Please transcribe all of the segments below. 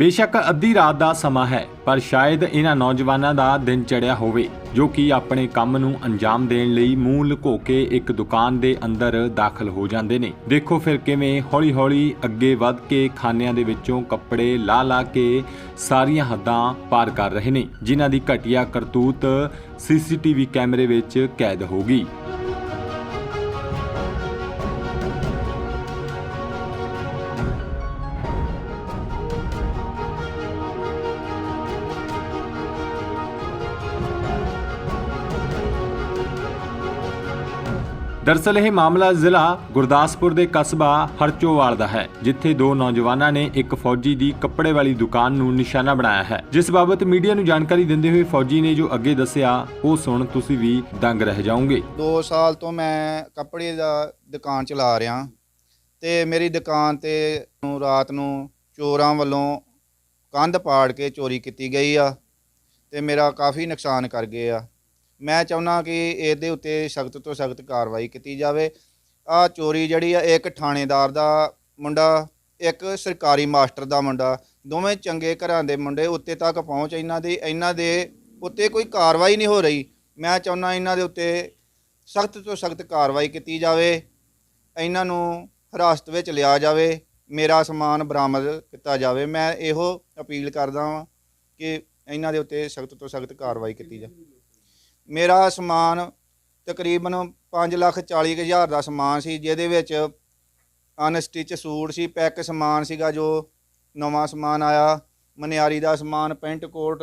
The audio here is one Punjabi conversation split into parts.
ਬੇਸ਼ੱਕ ਅੱਧੀ ਰਾਤ ਦਾ ਸਮਾਂ ਹੈ, ਪਰ ਸ਼ਾਇਦ ਇਹਨਾਂ ਨੌਜਵਾਨਾਂ ਦਾ ਦਿਨ ਚੜਿਆ ਹੋਵੇ, ਜੋ ਕਿ ਆਪਣੇ ਕੰਮ ਨੂੰ ਅੰਜਾਮ ਦੇਣ ਲਈ ਮੂੰਹ ਲੁਕੋ ਕੇ ਇੱਕ ਦੁਕਾਨ ਦੇ ਅੰਦਰ ਦਾਖਲ ਹੋ ਜਾਂਦੇ ਨੇ। ਦੇਖੋ ਫਿਰ ਕਿਵੇਂ ਹੌਲੀ-ਹੌਲੀ ਅੱਗੇ ਵੱਧ ਕੇ ਖਾਨਿਆਂ ਦੇ ਵਿੱਚੋਂ ਕੱਪੜੇ ਲਾ ਲਾ ਕੇ ਸਾਰੀਆਂ ਹੱਦਾਂ ਪਾਰ ਕਰ ਰਹੇ ਨੇ, ਜਿਨ੍ਹਾਂ ਦੀ ਘਟੀਆ ਕਰਤੂਤ ਸੀਸੀਟੀਵੀ ਕੈਮਰੇ ਵਿੱਚ ਕੈਦ ਹੋ ਗਈ। ਦਰਅਸਲ ਇਹ ਮਾਮਲਾ ਜ਼ਿਲ੍ਹਾ ਗੁਰਦਾਸਪੁਰ ਦੇ ਕਸਬਾ ਹਰਚੋਵਾਲ ਦਾ ਹੈ, ਜਿੱਥੇ ਦੋ ਨੌਜਵਾਨਾਂ ਨੇ ਇੱਕ ਫੌਜੀ ਦੀ ਕੱਪੜੇ ਵਾਲੀ ਦੁਕਾਨ ਨੂੰ ਨਿਸ਼ਾਨਾ ਬਣਾਇਆ ਹੈ। ਜਿਸ ਬਾਬਤ ਮੀਡੀਆ ਨੂੰ ਜਾਣਕਾਰੀ ਦਿੰਦੇ ਹੋਏ ਫੌਜੀ ਨੇ ਜੋ ਅੱਗੇ ਦੱਸਿਆ, ਉਹ ਸੁਣ ਤੁਸੀਂ ਵੀ ਦੰਗ ਰਹਿ ਜਾਓਗੇ। 2 ਸਾਲ ਤੋਂ ਮੈਂ ਕੱਪੜੇ ਦਾ ਦੁਕਾਨ ਚਲਾ ਰਿਹਾ ਤੇ ਮੇਰੀ ਦੁਕਾਨ ਤੇ ਰਾਤ ਨੂੰ ਚੋਰਾਂ ਵੱਲੋਂ ਕੰਧ ਪਾੜ ਕੇ ਚੋਰੀ ਕੀਤੀ ਗਈ ਆ ਤੇ ਮੇਰਾ ਕਾਫੀ ਨੁਕਸਾਨ ਕਰ ਗਏ ਆ। ਮੈਂ ਚਾਹੁੰਦਾ ਕਿ ਇਹਦੇ ਉੱਤੇ ਸਖਤ ਤੋਂ ਸਖਤ ਕਾਰਵਾਈ ਕੀਤੀ ਜਾਵੇ। ਆ ਚੋਰੀ ਜਿਹੜੀ ਆ ਇੱਕ ਥਾਣੇਦਾਰ ਦਾ ਮੁੰਡਾ, ਇੱਕ ਸਰਕਾਰੀ ਮਾਸਟਰ ਦਾ ਮੁੰਡਾ, ਦੋਵੇਂ ਚੰਗੇ ਘਰਾਂ ਦੇ ਮੁੰਡੇ ਉੱਤੇ ਤੱਕ ਪਹੁੰਚ ਇਹਨਾਂ ਦੀ, ਇਹਨਾਂ ਦੇ ਉੱਤੇ ਕੋਈ ਕਾਰਵਾਈ ਨਹੀਂ ਹੋ ਰਹੀ। ਮੈਂ ਚਾਹੁੰਦਾ ਇਹਨਾਂ ਦੇ ਉੱਤੇ ਸਖਤ ਤੋਂ ਸਖਤ ਕਾਰਵਾਈ ਕੀਤੀ ਜਾਵੇ। ਇਹਨਾਂ ਨੂੰ ਹਿਰਾਸਤ ਵਿੱਚ ਲਿਆ ਜਾਵੇ। ਮੇਰਾ ਸਮਾਨ ਬਰਾਮਦ ਕੀਤਾ ਜਾਵੇ। ਮੈਂ ਇਹੋ ਅਪੀਲ ਕਰਦਾ ਹਾਂ ਕਿ ਇਹਨਾਂ ਦੇ ਉੱਤੇ ਸਖਤ ਤੋਂ ਸਖਤ ਕਾਰਵਾਈ ਕੀਤੀ ਜਾਵੇ। ਮੇਰਾ ਸਮਾਨ ਤਕਰੀਬਨ 5 ਲੱਖ 40 ਕੁ ਹਜ਼ਾਰ ਦਾ ਸਮਾਨ ਸੀ, ਜਿਹਦੇ ਵਿੱਚ ਅਨਸਟਿਚ ਸੂਟ ਸੀ ਪੈਕ ਸਮਾਨ ਸੀਗਾ ਜੋ ਨਵਾਂ ਸਮਾਨ ਆਇਆ, ਮਨਿਆਰੀ ਦਾ ਸਮਾਨ, ਪੈਂਟ ਕੋਟ,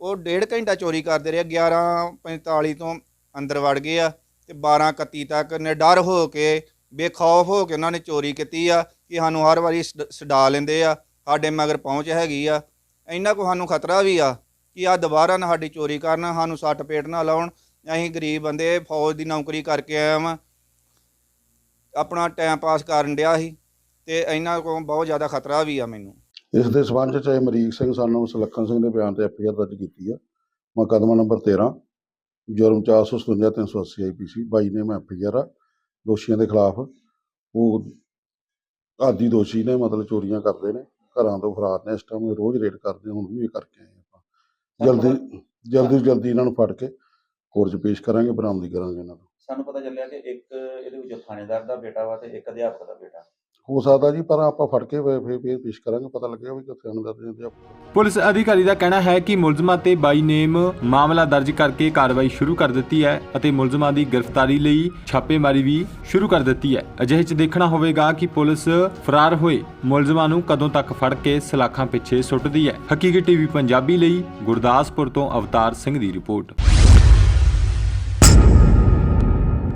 ਉਹ ਡੇਢ ਘੰਟਾ ਚੋਰੀ ਕਰਦੇ ਰਹੇ 11:45 ਤੋਂ ਅੰਦਰ ਵੜ ਗਏ ਆ ਤੇ 12:31 ਤੱਕ ਨਿਡਰ ਹੋ ਕੇ, ਬੇਖੌਫ ਹੋ ਕੇ ਉਹਨਾਂ ਨੇ ਚੋਰੀ ਕੀਤੀ ਆ ਕਿ ਸਾਨੂੰ ਹਰ ਵਾਰੀ ਛਡ- ਛਡਾ ਲੈਂਦੇ ਆ, ਸਾਡੇ ਮਗਰ ਪਹੁੰਚ ਹੈਗੀ ਆ, ਇੰਨਾ ਕੋ ਸਾਨੂੰ ਖਤਰਾ ਵੀ ਆ। ਕਿ ਆ ਦੁਬਾਰਾ ਨਾ ਸਾਡੀ ਚੋਰੀ ਕਰਨ, ਸਾਨੂੰ ਸੱਟ ਪੇਟ ਨਾ ਲਾਉਣ। ਅਸੀਂ ਗਰੀਬ ਬੰਦੇ, ਫੌਜ ਦੀ ਨੌਕਰੀ ਕਰਕੇ ਆਇਆ ਵਾਂ। ਆਪਣਾ ਟਾਈਮ ਪਾਸ ਕਰਨ ਡਿਆ ਸੀ ਤੇ ਇਹਨਾਂ ਕੋਲ ਬਹੁਤ ਜ਼ਿਆਦਾ ਖਤਰਾ ਵੀ ਆ ਮੈਨੂੰ। ਇਸ ਦੇ ਸਬੰਧ ਚ ਅਮਰੀਕ ਸਿੰਘ ਸਾਨੂੰ ਸੁਲੱਖਣ ਸਿੰਘ ਦੇ ਬਿਆਨ ਤੇ ਐਫਆਈਆਰ ਦਰਜ ਕੀਤੀ ਆ। ਮੁਕੱਦਮਾ ਨੰਬਰ 13 ਜੁਰਮ 457 380 ਆਈਪੀਸੀ 22 ਨੇ ਮੈਂ ਐਫਆਈਆਰ ਆ ਦੋਸ਼ੀਆਂ ਦੇ ਖਿਲਾਫ। ਉਹ ਆਦੀ ਦੋਸ਼ੀ ਨੇ, ਮਤਲਬ ਚੋਰੀਆਂ ਕਰਦੇ ਨੇ, ਘਰਾਂ ਤੋਂ ਫਰਾਰ ਨੇ, ਇਸ ਟਾਈਮ ਰੋਜ਼ ਰੇਡ ਕਰਦੇ, ਹੁਣ ਵੀ ਇਹ ਕਰਕੇ ਆਏ ਜਲਦੀ ਜਲਦੀ ਜਲਦੀ ਇਹਨਾਂ ਨੂੰ ਫੜ ਕੇ ਕੋਰਟ 'ਚ ਪੇਸ਼ ਕਰਾਂਗੇ ਬਰਾਮਦੀ ਕਰਾਂਗੇ ਇਹਨਾਂ ਨੂੰ ਸਾਨੂੰ ਪਤਾ ਚੱਲਿਆ ਕਿ ਇੱਕ ਇਹਦੇ ਵਿੱਚ ਥਾਣੇਦਾਰ ਦਾ ਬੇਟਾ ਵਾ ਤੇ ਇੱਕ ਅਧਿਆਪਕ ਦਾ ਬੇਟਾ। ਹੋ ਸਕਦਾ ਜੀ, ਪਰ ਆਪਾਂ ਫੜ ਕੇ ਫਿਰ ਫਿਰ- ਪੇਸ਼ ਕਰਾਂਗੇ। ਪਤਾ ਲੱਗੇਗਾ ਵੀ ਕਿੱਥੇ ਆਨੰਦ ਦੇ ਆਪਾਂ ਪੁਲਿਸ ਅਧਿਕਾਰੀ ਦਾ ਕਹਿਣਾ ਹੈ ਕਿ ਮੁਲਜ਼ਮਾਂ ਤੇ ਬਾਈ ਨੇਮ ਮਾਮਲਾ ਦਰਜ ਕਰਕੇ ਕਾਰਵਾਈ ਸ਼ੁਰੂ ਕਰ ਦਿੱਤੀ ਹੈ ਅਤੇ ਮੁਲਜ਼ਮਾਂ ਦੀ ਗ੍ਰਿਫਤਾਰੀ ਲਈ ਛਾਪੇਮਾਰੀ ਵੀ ਸ਼ੁਰੂ ਕਰ ਦਿੱਤੀ ਹੈ। ਅਜਿਹੇ 'ਚ ਦੇਖਣਾ ਹੋਵੇਗਾ ਕਿ ਪੁਲਿਸ ਫਰਾਰ ਹੋਏ ਮੁਲਜ਼ਮਾਂ ਨੂੰ ਕਦੋਂ ਤੱਕ ਫੜ ਕੇ ਸਲਾਖਾਂ ਪਿੱਛੇ ਸੁੱਟਦੀ ਹੈ। ਹਕੀਕੀ ਟੀਵੀ ਪੰਜਾਬੀ ਲਈ ਗੁਰਦਾਸਪੁਰ ਤੋਂ ਅਵਤਾਰ ਸਿੰਘ ਦੀ ਰਿਪੋਰਟ।